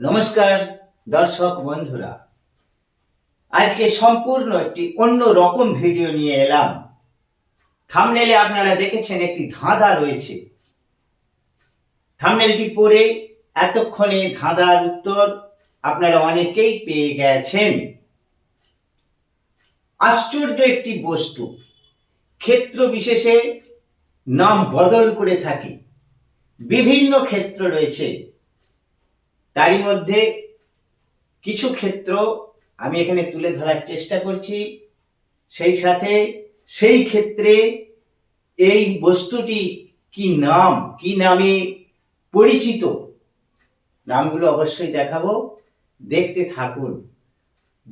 নমস্কার, দর্শক বন্ধুরা। আজকে সম্পূর্ণ একটি অন্য রকম ভিডিও নিয়ে এলাম। থামনেলে আপনারা দেখেছেন একটি ধাঁধা রয়েছে। থামনেলটি পড়ে এতক্ষণে ধাঁধার উত্তর আপনারা অনেকেই পেয়ে গেছেন। আশ্চর্য একটি বস্তু, ক্ষেত্র বিশেষে নাম বদল করে থাকে। বিভিন্ন ক্ষেত্র রয়েছে। তারই মধ্যে কিছু ক্ষেত্র আমি এখানে তুলে ধরার চেষ্টা করছি। সেই সাথে সেই ক্ষেত্রে এই বস্তুটি কি নাম, কি নামে পরিচিত, নামগুলো অবশ্যই দেখাবো। দেখতে থাকুন।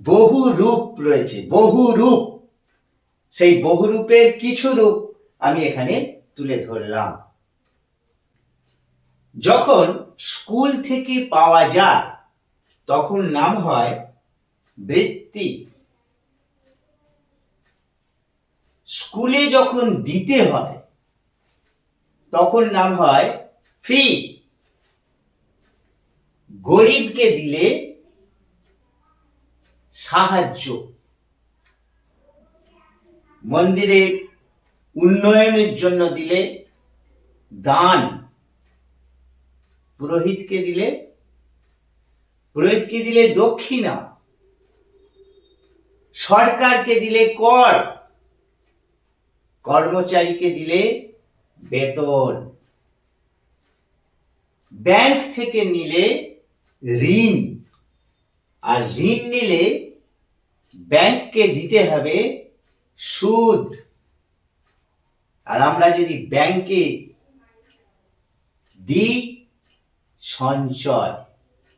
বহু রূপ রয়েছে, বহু রূপ। সেই বহু রূপের কিছু রূপ আমি এখানে তুলে ধরলাম। যখন স্কুল থেকে পাওয়া যায়, তখন নাম হয় বৃত্তি। স্কুলে যখন দিতে হয়, তখন নাম হয় ফি। গরিবকে দিলে সাহায্য। মন্দিরের উন্নয়নের জন্য দিলে দান। পুরোহিতকে দিলে পুরোহিতকে দিলে দক্ষিণা, সরকারকে দিলে কর, কর্মচারীকে দিলে বেতন। ব্যাংক থেকে নিলে ঋণ, আর ঋণ নিলে ব্যাংককে দিতে হবে সুদ। আর আমরা যদি ব্যাংকে দিই সঞ্চয়।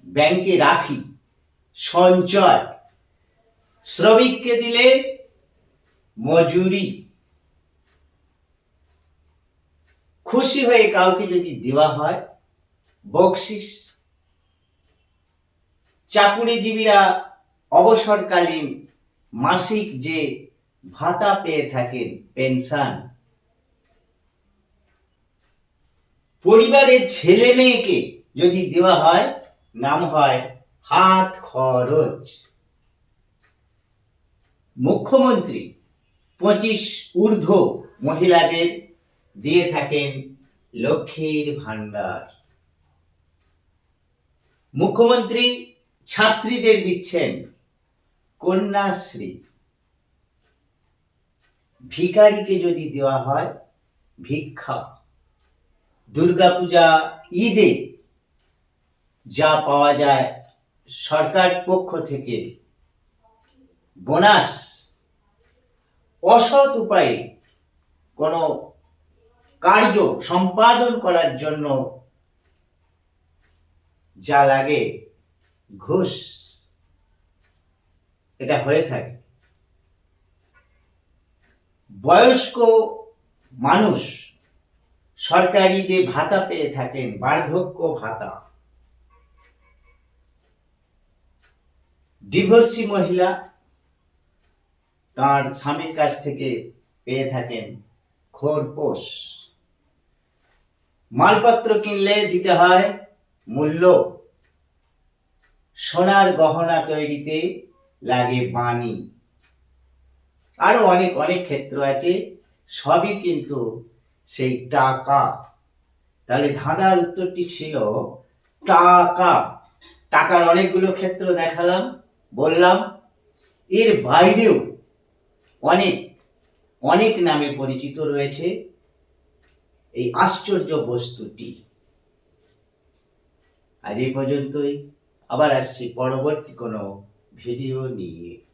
ব্যাংকে রাখি। সঞ্চয়। শ্রমিককে দিলে মজুরি। খুশি হয়ে কাউকে যদি দেওয়া হয়, বকশিস। চাকুরিজীবীরা অবসরকালীন মাসিক যে ভাতা পেয়ে থাকেন, পেনশন। পরিবারের ছেলে মেয়েকে যদি দেওয়া হয়, নাম হয় হাত খরচ। মুখ্যমন্ত্রী পঁচিশ ঊর্ধ্ব মহিলাদের দিয়ে থাকেন লক্ষ্মীর ভাণ্ডার। মুখ্যমন্ত্রী ছাত্রীদের দিচ্ছেন কন্যাশ্রী। ভিখারিকে যদি দেওয়া হয়, ভিক্ষা। দুর্গাপূজা ঈদে যা পাওয়া যায় সরকার পক্ষ থেকে। বোনাস। অসৎ উপায়ে কোনো কার্য সম্পাদন করার জন্য যা লাগে ঘুষ, এটা হয়ে থাকে। বয়স্ক মানুষ সরকারি যে ভাতা পেয়ে থাকেন, বার্ধক্য ভাতা ডিভোর্সি মহিলা তার স্বামীর কাছ থেকে পেয়ে থাকেন খোরপোষ মালপত্র কিনলে দিতে হয় মূল্য। সোনার গহনা তৈরিতে লাগে বাণী আরও অনেক অনেক ক্ষেত্র আছে, সবই কিন্তু সেই টাকা। তাহলে ধাঁধার উত্তরটি ছিল টাকা। টাকার অনেকগুলো ক্ষেত্র দেখালাম। বললাম, এর বাইরেও অনেক অনেক নামে পরিচিত রয়েছে এই আশ্চর্য বস্তুটি। আজ এই পর্যন্তই। আবার আসছি পরবর্তী কোনো ভিডিও নিয়ে।